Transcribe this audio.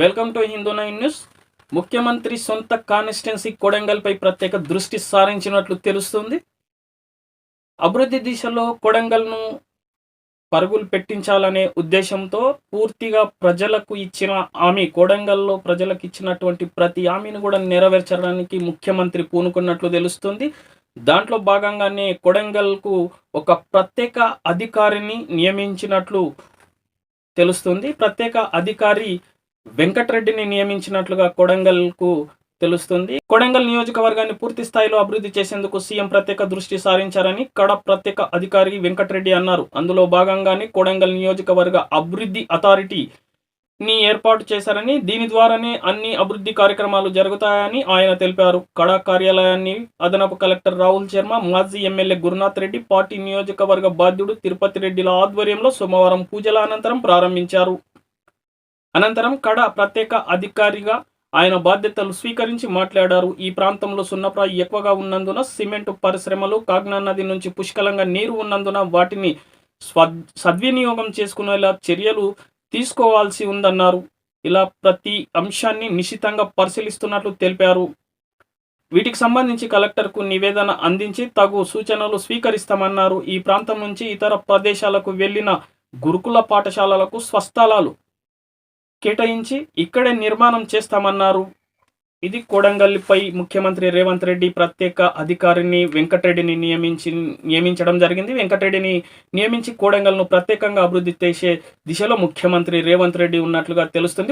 Welcome to Hindu nine news. ముఖ్యమంత్రి సొంత constituency కొడంగల్పై ప్రత్యేక దృష్టి సారించినట్లు తెలుస్తుంది. అభివృద్ధి దిశలో కొడంగల్ను పరుగులు పెట్టించాలనే ఉద్దేశంతో పూర్తిగా ప్రజలకు ఇచ్చిన హామీ కొడంగల్లో ప్రజలకు ఇచ్చినటువంటి ప్రతి హామీని కూడా నెరవేర్చడానికి ముఖ్యమంత్రి పూనుకున్నట్లు తెలుస్తుంది. దాంట్లో భాగంగానే కొడంగల్కు ఒక ప్రత్యేక అధికారిని నియమించినట్లు తెలుస్తుంది. ప్రత్యేక అధికారి వెంకటరెడ్డిని నియమించినట్లుగా కొడంగల్కు తెలుస్తుంది. కొడంగల్ నియోజకవర్గాన్ని పూర్తి స్థాయిలో అభివృద్ధి చేసేందుకు సీఎం ప్రత్యేక దృష్టి సారించారని కడ ప్రత్యేక అధికారి వెంకటరెడ్డి అన్నారు. అందులో భాగంగానే కొడంగల్ నియోజకవర్గ అభివృద్ధి అథారిటీ ని ఏర్పాటు చేశారని దీని ద్వారానే అన్ని అభివృద్ధి కార్యక్రమాలు జరుగుతాయని ఆయన తెలిపారు. కడా కార్యాలయాన్ని అదనపు కలెక్టర్ రాహుల్ శర్మ మాజీ ఎమ్మెల్యే గురునాథ్ రెడ్డి పార్టీ నియోజకవర్గ బాధ్యుడు తిరుపతి రెడ్డిల ఆధ్వర్యంలో సోమవారం పూజల అనంతరం ప్రారంభించారు. అనంతరం కడ ప్రత్యేక అధికారిగా ఆయన బాధ్యతలు స్వీకరించి మాట్లాడారు. ఈ ప్రాంతంలో సున్నప్రాయి ఎక్కువగా ఉన్నందున సిమెంట్ పరిశ్రమలు కాగ్నా నది నుంచి పుష్కలంగా నీరు ఉన్నందున వాటిని స్వ సద్వినియోగం చేసుకునేలా చర్యలు తీసుకోవాల్సి ఉందన్నారు. ఇలా ప్రతి అంశాన్ని నిశితంగా పరిశీలిస్తున్నట్లు తెలిపారు. వీటికి సంబంధించి కలెక్టర్కు నివేదన అందించి తగు సూచనలు స్వీకరిస్తామన్నారు. ఈ ప్రాంతం నుంచి ఇతర ప్రదేశాలకు వెళ్ళిన గురుకుల పాఠశాలలకు స్వస్థలాలు కేటాయించి ఇక్కడే నిర్మాణం చేస్తామన్నారు. ఇది కోడంగల్లిపై ముఖ్యమంత్రి రేవంత్ రెడ్డి ప్రత్యేక అధికారిని వెంకటరెడ్డిని నియమించి నియమించడం జరిగింది. వెంకటరెడ్డిని నియమించి కోడంగల్ను ప్రత్యేకంగా అభివృద్ధి చేసే దిశలో ముఖ్యమంత్రి రేవంత్ రెడ్డి ఉన్నట్లుగా తెలుస్తుంది.